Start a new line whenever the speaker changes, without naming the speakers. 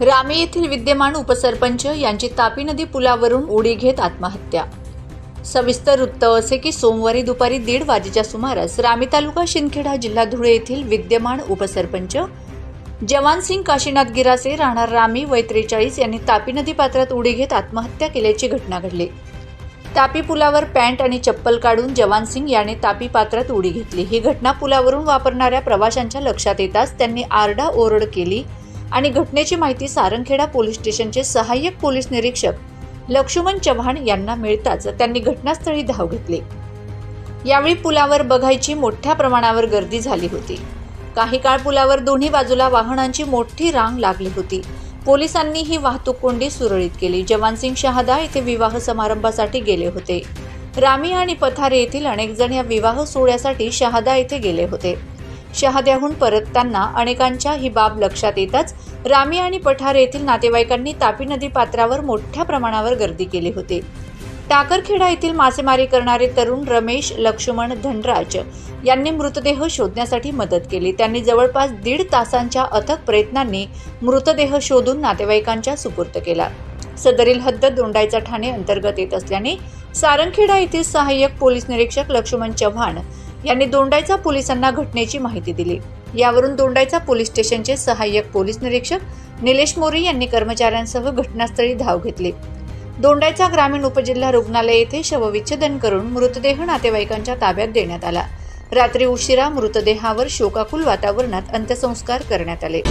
रामी येथील विद्यमान उपसरपंच यांची तापी नदी पुलावरून उडी घेत आत्महत्या. सविस्तर वृत्त असे की सोमवारी दुपारी दीड वाजेच्या सुमारास रामी तालुका शिंदखेडा जिल्हा धुळे येथील विद्यमान उपसरपंच जवानसिंग काशीनाथ गिरासे राहणार रामी वय त्रेचाळीस यांनी तापी नदी पात्रात उडी घेत आत्महत्या केल्याची घटना घडली. तापी पुलावर पॅन्ट आणि चप्पल काढून जवानसिंग याने तापी पात्रात उडी घेतली. ही घटना पुलावरून वापरणाऱ्या प्रवाशांच्या लक्षात येताच त्यांनी आरडा ओरड केली आणि घटनेची माहिती सारंगखेडा पोलीस स्टेशनचे सहाय्यक पोलीस निरीक्षक लक्ष्मण चव्हाण यांना मिळताच त्यांनी घटनास्थळी धाव घेतली. यावेळी पुलावर बघायची मोठ्या प्रमाणावर गर्दी झाली होती. काही काळ पुलावर दोन्ही बाजूला वाहनांची मोठी रांग लागली होती. पोलिसांनी ही वाहतूक कोंडी सुरळीत केली. जवानसिंग शहादा येथे विवाह समारंभासाठी गेले होते. रामी आणि पथारे येथील अनेक जण या विवाह सोहळ्यासाठी शहादा येथे गेले होते. शहाद्याहून परतताना अनेकांच्या ही बाब लक्षात येताच रामी आणि पठार येथील नातेवाईकांनी तापी नदी पात्रावर मोठ्या प्रमाणावर गर्दी केली होती. टाकरखेडा येथील मासेमारी करणारे तरुण रमेश लक्ष्मण धनराज यांनी मृतदेह शोधण्यासाठी मदत केली. त्यांनी जवळपास दीड तासांच्या अथक प्रयत्नांनी मृतदेह शोधून नातेवाईकांच्या सुपूर्त केला. सदरील हद्द दोंडायचा ठाणे अंतर्गत येत असल्याने सारंगखेडा येथील सहाय्यक पोलीस निरीक्षक लक्ष्मण चव्हाण यांनी दोंडायचा पोलिसांना घटनेची माहिती दिली. यावरून दोंडायचा पोलीस स्टेशनचे सहाय्यक पोलीस निरीक्षक निलेश मोरे यांनी कर्मचाऱ्यांसह घटनास्थळी धाव घेतली. दोंडायचा ग्रामीण उपजिल्हा रुग्णालय येथे शवविच्छेदन करून मृतदेह नातेवाईकांच्या ताब्यात देण्यात आला. रात्री उशिरा मृतदेहावर शोकाकुल वातावरणात अंत्यसंस्कार करण्यात आले.